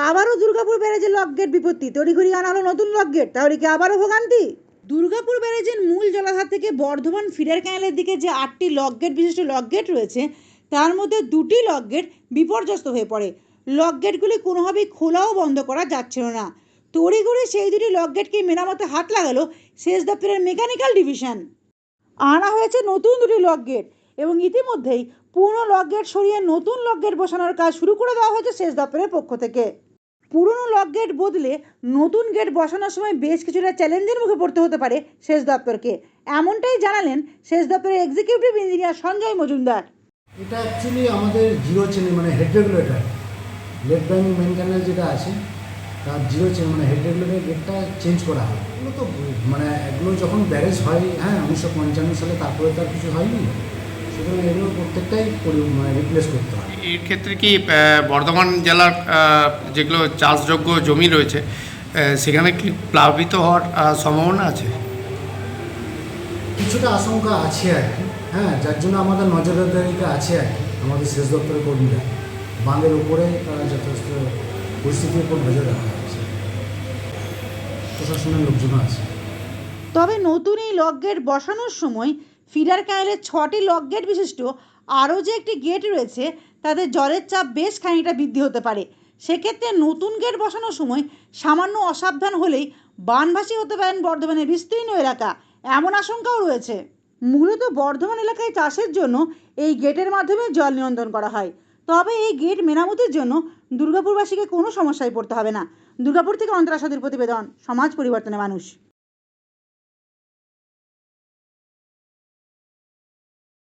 আবারও Durgapur ব্যারেজের lock gate বিপত্তি। তড়িঘড়ি আনা হলো নতুন লক গেট তাহলে কি আবারও ভোগান্তি? দুর্গাপুর ব্যারেজের মূল জলাধার থেকে বর্ধমান ফিডার ক্যানেলের দিকে যে আটটি লক গেট বিশিষ্ট লক গেট রয়েছে, তার মধ্যে দুটি লক গেট বিপর্যস্ত হয়ে পড়ে। লক গেটগুলি কোনোভাবেই খোলাও বন্ধ করা যাচ্ছিল না। তড়িঘড়ি সেই দুটি লক গেটকে মেরামতে হাত লাগালো সেচ দপ্তরের মেকানিক্যাল ডিভিশন আনা হয়েছে নতুন দুটি লক গেট এবং ইতিমধ্যেই পুরনো লক গেট সরিয়ে নতুন লক গেট বসানোর কাজ শুরু করে দেওয়া হয়েছে সেচ দপ্তরের পক্ষ থেকে। পুরনো লক গেট বদলে নতুন গেট বসানোর সময় বেশ কিছুটা চ্যালেঞ্জের মুখে পড়তে হতে পারে সেচ দপ্তরকে। এমনটাই জানালেন সেচ দপ্তরের এক্সিকিউটিভ ইঞ্জিনিয়ার সঞ্জয় মজুমদার। এটা অ্যাকচুয়ালি আমাদের জিরো চেনে মানে head regulator left bank main যেটা আছে, তার জিরো চেন মানে হেড রেগুলেটর গেটটা চেঞ্জ করা হয়। এগুলো তো মানে এগুলো যখন ব্যারেজ হয় হ্যাঁ উনিশশো পঞ্চান্ন সালে তারপরে তো আর কিছু হয়নি। সুতরাং এগুলো প্রত্যেকটাই মানে রিপ্লেস করতে হয়। এর ক্ষেত্রে কি বর্ধমান জেলার যেগুলো চাষযোগ্য জমি রয়েছে সেখানে কি প্লাবিত হওয়ার সম্ভাবনা আছে? কিছুটা আশঙ্কা আছে আর কি। হ্যাঁ যার জন্য আমাদের নজরদারিতে আছে আর কি আমাদের সেচ দপ্তরের কর্মীরা। বাঁধের উপরে তারা যথেষ্ট পরিস্থিতির উপর নজর রাখা হয়েছে। প্রশাসনের লোকজন আছে। তবে নতুন এই লক গেট বসানোর সময় ফিডার ক্যানেলের ছটি লক গেট বিশিষ্ট, আরও যে একটি গেট রয়েছে, তাতে জলের চাপ বেশ খানিকটা বৃদ্ধি হতে পারে। সেক্ষেত্রে নতুন গেট বসানোর সময় সামান্য অসাবধান হলেই বানভাসী হতে পারেন বর্ধমানের বিস্তীর্ণ এলাকা। এমন আশঙ্কাও রয়েছে। মূলত বর্ধমান এলাকায় চাষের জন্য এই গেটের মাধ্যমে জল নিয়ন্ত্রণ করা হয়। তবে এই গেট মেরামতির জন্য দুর্গাপুরবাসীকে কোনো সমস্যায় পড়তে হবে না। দুর্গাপুর থেকে অন্তরাসাদের প্রতিবেদন, সমাজ পরিবর্তনের মানুষ।